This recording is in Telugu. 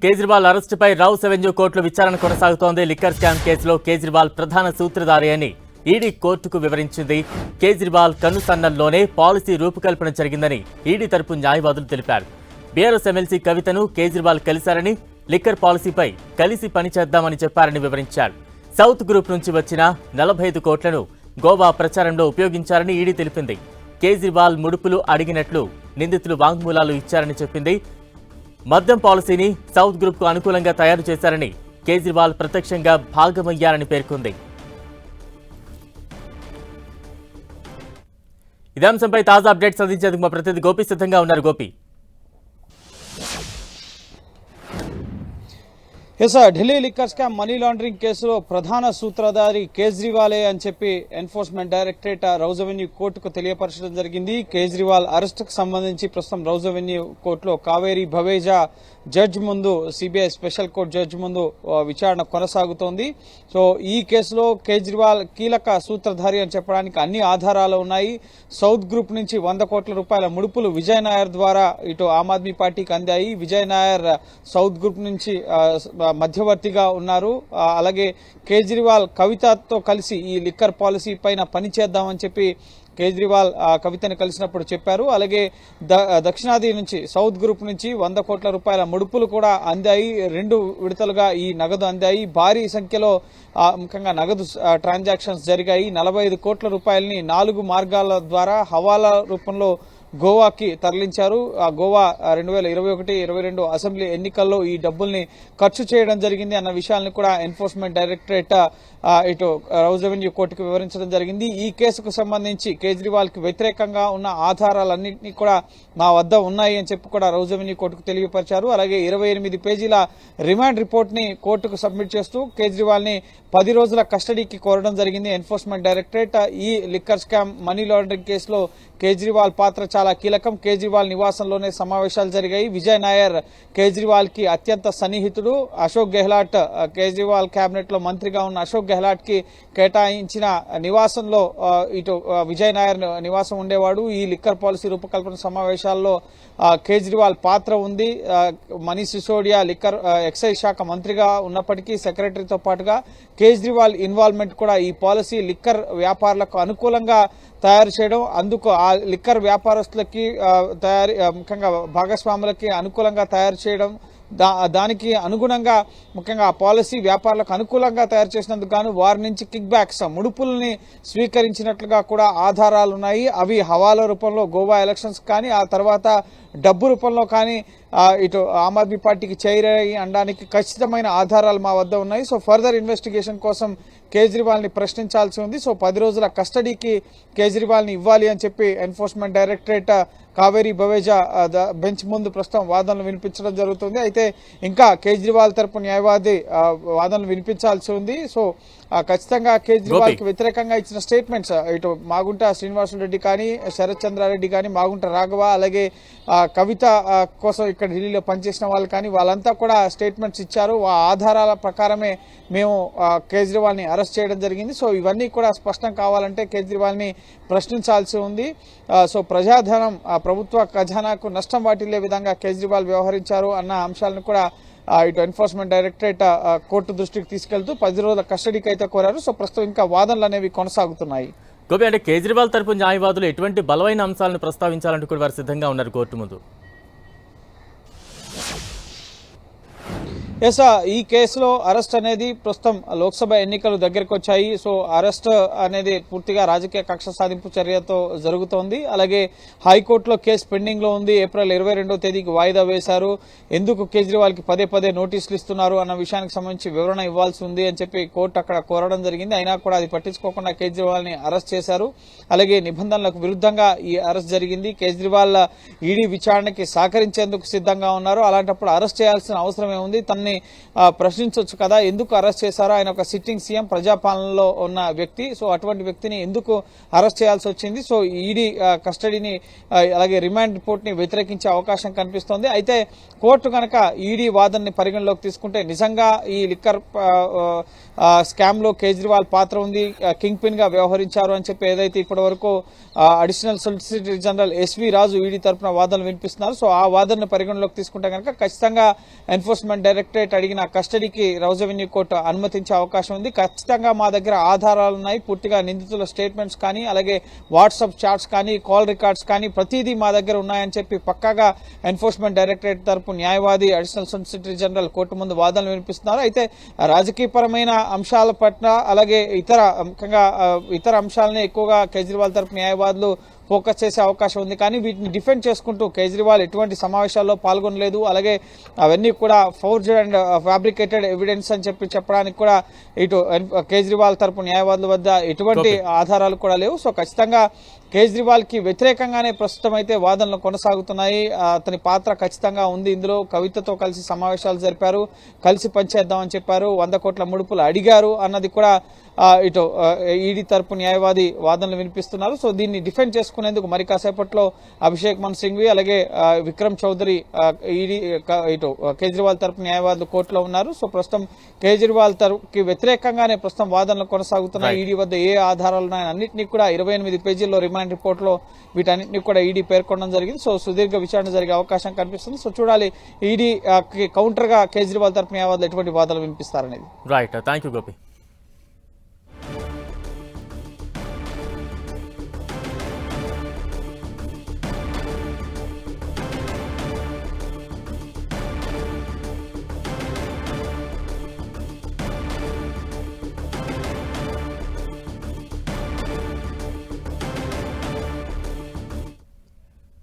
కేజ్రీవాల్ అరెస్టుపై రావు సెవెన్యూ కోర్టులో విచారణ కొనసాగుతోంది. లిక్కర్ స్కామ్ కేసులో కేజ్రీవాల్ ప్రధాన సూత్రధారి అని ఈడీ కోర్టుకు వివరించింది. కేజ్రీవాల్ కనుసన్నల్లోనే పాలసీ రూపకల్పన జరిగిందని ఈడీ తరపు న్యాయవాదులు తెలిపారు. బీఆర్ఎస్ ఎమ్మెల్సీ కవితను కేజ్రీవాల్ కలిశారని లిక్కర్ పాలసీపై కలిసి పనిచేద్దామని చెప్పారని వివరించారు. సౌత్ గ్రూప్ నుంచి వచ్చిన నలభై ఐదు కోట్లను గోవా ప్రచారంలో ఉపయోగించారని ఈడీ తెలిపింది. కేజ్రీవాల్ ముడుపులు అడిగినట్లు నిందితులు వాంగ్మూలాలు ఇచ్చారని చెప్పింది మద్యం పాలసీని సౌత్ గ్రూప్కు అనుకూలంగా తయారు చేశారని కేజ్రీవాల్ ప్రత్యక్షంగా భాగమయ్యారని పేర్కొంది. ఇదే అంశంపై తాజా అప్డేట్స్ అందించేందుకు మా ప్రతినిధి గోపి సిద్ధంగా ఉన్నారు. Gopi. Yes Delhi liquor scam money laundering కేసులో ప్రధాన సూత్రధారి కేజ్రీవాలే అని చెప్పి ఎన్ఫోర్స్మెంట్ డైరెక్టరేట్ రౌజ్ అవెన్యూ కోర్టుకు తెలియపరచడం జరిగింది. కేజ్రీవాల్ అరెస్టుకు సంబంధించి ప్రస్తుతం రౌజ్ అవెన్యూ కోర్టులో కావేరీ భవేజా జడ్జ్ ముందు సిబిఐ స్పెషల్ కోర్టు జడ్జ్ ముందు విచారణ కొనసాగుతోంది. సో ఈ కేసులో కేజ్రీవాల్ కీలక సూత్రధారి అని చెప్పడానికి అన్ని ఆధారాలు ఉన్నాయి. సౌత్ గ్రూప్ నుంచి వంద కోట్ల రూపాయల ముడుపులు విజయ్ నాయర్ ద్వారా ఇటు ఆమ్ ఆద్మీ పార్టీకి అందాయి. విజయ్ నాయర్ సౌత్ గ్రూప్ నుంచి మధ్యవర్తిగా ఉన్నారు. అలాగే కేజ్రీవాల్ కవితతో కలిసి ఈ లిక్కర్ పాలసీ పైన పనిచేద్దామని చెప్పి కేజ్రీవాల్ కవితను కలిసినప్పుడు చెప్పారు. అలాగే ద- దక్షిణాది నుంచి సౌత్ గ్రూప్ నుంచి వంద కోట్ల రూపాయల ముడుపులు కూడా అందాయి రెండు విడతలుగా ఈ నగదు అందాయి. భారీ సంఖ్యలో ముఖ్యంగా నగదు ట్రాన్సాక్షన్స్ జరిగాయి. నలభై ఐదు కోట్ల రూపాయలని నాలుగు మార్గాల ద్వారా హవాలా రూపంలో గోవాకి తరలించారు. ఆ గోవా రెండు వేల ఇరవై ఒకటి ఇరవై రెండు అసెంబ్లీ ఎన్నికల్లో ఈ డబ్బుల్ని ఖర్చు చేయడం జరిగింది అన్న విషయాలను కూడా ఎన్ఫోర్స్మెంట్ డైరెక్టరేట్ ఇటు రౌజ్ రెవెన్యూ కోర్టుకు వివరించడం జరిగింది. ఈ కేసుకు సంబంధించి కేజ్రీవాల్కి వ్యతిరేకంగా ఉన్న ఆధారాలన్నింటినీ కూడా మా వద్ద ఉన్నాయి అని చెప్పి కూడా రౌజ్ రెవెన్యూ కోర్టుకు తెలియపరిచారు. అలాగే ఇరవై ఎనిమిది పేజీల రిమాండ్ రిపోర్ట్ని కోర్టుకు సబ్మిట్ చేస్తూ కేజ్రీవాల్ని పది రోజుల కస్టడీకి కోరడం జరిగింది. ఎన్ఫోర్స్మెంట్ డైరెక్టరేట్ ఈ లిక్కర్ స్కామ్ మనీ లాండరింగ్ కేసులో కేజ్రీవాల్ పాత్ర చాలా కీలకం. కేజ్రీవాల్ నివాసంలోనే సమావేశాలు జరిగాయి. విజయ్ నాయర్ కేజ్రీవాల్కి అత్యంత సన్నిహితుడు. అశోక్ గెహ్లాట్ కేజ్రీవాల్ కేబినెట్లో మంత్రిగా ఉన్న అశోక్ గెహ్లాట్కి కేటాయించిన నివాసంలో ఇటు విజయ్ నాయర్ నివాసం ఉండేవాడు. ఈ లిక్కర్ పాలసీ రూపకల్పన సమావేశాల్లో కేజ్రీవాల్ పాత్ర ఉంది. మనీష్ సిసోడియా లిక్కర్ ఎక్సైజ్ శాఖ మంత్రిగా ఉన్నప్పటికీ సెక్రటరీతో పాటుగా కేజ్రీవాల్ ఇన్వాల్వ్మెంట్ కూడా ఈ పాలసీ లిక్కర్ వ్యాపారులకు అనుకూలంగా తయారు చేయడం అందుకు ఆ లిక్కర్ వ్యాపారస్తులకి తయారు తయారీ ముఖ్యంగా భాగస్వాములకి అనుకూలంగా తయారు చేయడం దా దానికి అనుగుణంగా ముఖ్యంగా ఆ పాలసీ వ్యాపారులకు అనుకూలంగా తయారు చేసినందుకు గాను వారి నుంచి కిక్ బ్యాక్స్ ముడుపుల్ని స్వీకరించినట్లుగా కూడా ఆధారాలు ఉన్నాయి. అవి హవాలా రూపంలో గోవా ఎలక్షన్స్ కానీ ఆ తర్వాత డబ్బు రూపంలో కానీ ఇటు ఆమ్ ఆద్మీ పార్టీకి చేరాయి అనడానికి ఖచ్చితమైన ఆధారాలు మా వద్ద ఉన్నాయి. సో ఫర్దర్ ఇన్వెస్టిగేషన్ కోసం కేజ్రీవాల్ని ప్రశ్నించాల్సి ఉంది. సో పది రోజుల కస్టడీకి కేజ్రీవాల్ని ఇవ్వాలి అని చెప్పి Enforcement Directorate Kaveri Baweja bench ముందు ప్రస్తుతం వాదనలు వినిపించడం జరుగుతుంది. అయితే ఇంకా కేజ్రీవాల్ తరపు న్యాయవాది వాదనలు వినిపించాల్సి ఉంది. సో ఖచ్చితంగా కేజ్రీవాల్కి వ్యతిరేకంగా ఇచ్చిన స్టేట్మెంట్స్ ఇటు మాగుంట శ్రీనివాసరెడ్డి కానీ శరత్ చంద్రారెడ్డి కానీ మాగుంట రాఘవ అలాగే కవిత కోసం ఇక్కడ ఢిల్లీలో పనిచేసిన వాళ్ళు కానీ వాళ్ళంతా కూడా స్టేట్మెంట్స్ ఇచ్చారు. ఆ ఆధారాల ప్రకారమే మేము కేజ్రీవాల్ని అరెస్ట్ చేయడం జరిగింది. సో ఇవన్నీ కూడా స్పష్టం కావాలంటే కేజ్రీవాల్ని ప్రశ్నించాల్సి ఉంది. సో ప్రజాధనం ఆ, ప్రభుత్వ ఖజానాకు నష్టం వాటిల్లే విధంగా కేజ్రీవాల్ వ్యవహరించారు అన్న అంశాలను కూడా ఇటు ఎన్ఫోర్స్మెంట్ డైరెక్టరేట్ కోర్టు దృష్టికి తీసుకెళ్తూ పది రోజుల కస్టడీకి అయితే కోరారు. సో ప్రస్తుతం ఇంకా వాదనలు అనేవి కొనసాగుతున్నాయి. గోపి అంటే కేజ్రీవాల్ తరపు న్యాయవాదులు ఎటువంటి బలమైన అంశాలను ప్రస్తావించాలంటూ కూడా వారు సిద్ధంగా ఉన్నారు కోర్టు ముందు. ఎస్ ఈ కేసులో అరెస్ట్ అనేది ప్రస్తుతం లోక్సభ ఎన్నికలు దగ్గరకు వచ్చాయి. సో అరెస్ట్ అనేది పూర్తిగా రాజకీయ కక్ష సాధింపు చర్యతో జరుగుతోంది. అలాగే హైకోర్టులో కేసు పెండింగ్లో ఉంది. ఏప్రిల్ ఇరవై తేదీకి వాయిదా వేశారు. ఎందుకు కేజ్రీవాల్కి పదే పదే నోటీసులు ఇస్తున్నారు అన్న విషయానికి సంబంధించి వివరణ ఇవ్వాల్సి ఉంది అని చెప్పి కోర్టు అక్కడ కోరడం జరిగింది. అయినా కూడా అది పట్టించుకోకుండా కేజ్రీవాల్ని అరెస్ట్ చేశారు. అలాగే నిబంధనలకు విరుద్ధంగా ఈ అరెస్ట్ జరిగింది. కేజ్రీవాల్ ఈడీ విచారణకి సహకరించేందుకు సిద్ధంగా ఉన్నారు. అలాంటప్పుడు అరెస్ట్ చేయాల్సిన అవసరం ఏముంది తనని అని ప్రశ్నించవచ్చు కదా. ఎందుకు అరెస్ట్ చేశారో ఆయన ఒక సిట్టింగ్ సీఎం ప్రజాపాలనలో ఉన్న వ్యక్తి. సో అటువంటి వ్యక్తిని ఎందుకు అరెస్ట్ చేయాల్సి వచ్చింది? సో ఈడీ కస్టడీని అలాగే రిమాండ్ రిపోర్ట్ని వ్యతిరేకించే అవకాశం కనిపిస్తోంది. అయితే కోర్టు కనుక ఈడీ వాదనని పరిగణలోకి తీసుకుంటే నిజంగా ఈ లిక్కర్ స్కామ్లో కేజ్రీవాల్ పాత్ర ఉంది కింగ్ పిన్గా వ్యవహరించారు అని చెప్పి ఏదైతే ఇప్పటి వరకు additional solicitor general SV Raju ED తరపున వాదనలు వినిపిస్తున్నారు. సో ఆ వాదనను పరిగణలోకి తీసుకుంటే కనుక ఖచ్చితంగా ఎన్ఫోర్స్మెంట్ డైరెక్టరేట్ అడిగిన కస్టడీకి రౌజ్ అవెన్యూ కోర్టు అనుమతించే అవకాశం ఉంది. ఖచ్చితంగా మా దగ్గర ఆధారాలు ఉన్నాయి. పూర్తిగా నిందితుల స్టేట్మెంట్స్ కానీ అలాగే వాట్సాప్ చాట్స్ కానీ కాల్ రికార్డ్స్ కానీ ప్రతిదీ మా దగ్గర ఉన్నాయని చెప్పి పక్కాగా ఎన్ఫోర్స్మెంట్ డైరెక్టరేట్ తరపు న్యాయవాది అడిషనల్ సొలిసిటర్ జనరల్ కోర్టు ముందు వాదనలు వినిపిస్తున్నారు. అయితే రాజకీయపరమైన అంశాల పట్ల అలాగే ఇతర ముఖ్యంగా ఇతర అంశాలని ఎక్కువగా కేజ్రీవాల్ తరపు న్యాయవాదులు ఫోకస్ చేసే అవకాశం ఉంది. కానీ వీటిని డిఫెండ్ చేసుకుంటూ కేజ్రీవాల్ ఎటువంటి సమావేశాల్లో పాల్గొనలేదు. అలాగే అవన్నీ కూడా ఫోర్జ్డ్ అండ్ ఫ్యాబ్రికేటెడ్ ఎవిడెన్స్ అని చెప్పి చెప్పడానికి కూడా ఇటు కేజ్రీవాల్ తరపు న్యాయవాదుల వద్ద ఎటువంటి ఆధారాలు కూడా లేవు. సో ఖచ్చితంగా కేజ్రీవాల్కి వ్యతిరేకంగానే ప్రస్తుతం అయితే వాదనలు కొనసాగుతున్నాయి. అతని పాత్ర ఖచ్చితంగా ఉంది. ఇందులో కవితతో కలిసి సమావేశాలు జరిపారు. కలిసి పనిచేద్దామని చెప్పారు. వంద కోట్ల ముడుపులు అడిగారు అన్నది కూడా ఇటు ఈడీ తరపు న్యాయవాది వాదనలు వినిపిస్తున్నారు. సో దీన్ని డిఫెండ్ చేసుకునేందుకు మరి కాసేపట్లో అభిషేక్ మన్ సింఘ్వి అలాగే విక్రమ్ చౌదరి ఈడీ ఇటు కేజ్రీవాల్ తరపు న్యాయవాదులు కోర్టులో ఉన్నారు. సో ప్రస్తుతం కేజ్రీవాల్ తరపుకి వ్యతిరేకంగానే ప్రస్తుతం వాదనలు కొనసాగుతున్నాయి ఈడీ వద్ద ఏ ఆధారాలు ఉన్నాయని అన్నింటినీ కూడా ఇరవై ఎనిమిది పేజీల్లో రిమాండ్ రిపోర్ట్లో వీటన్నిటిని కూడా ఈడీ పేర్కొనడం జరిగింది. సో సుదీర్ఘ విచారణ జరిగే అవకాశం కనిపిస్తుంది. సో చూడాలి ఈడీ కౌంటర్గా కేజ్రీవాల్ తరపు న్యాయవాదులు ఎటువంటి వాదనలు వినిపిస్తారనేది. Right thank you Gopi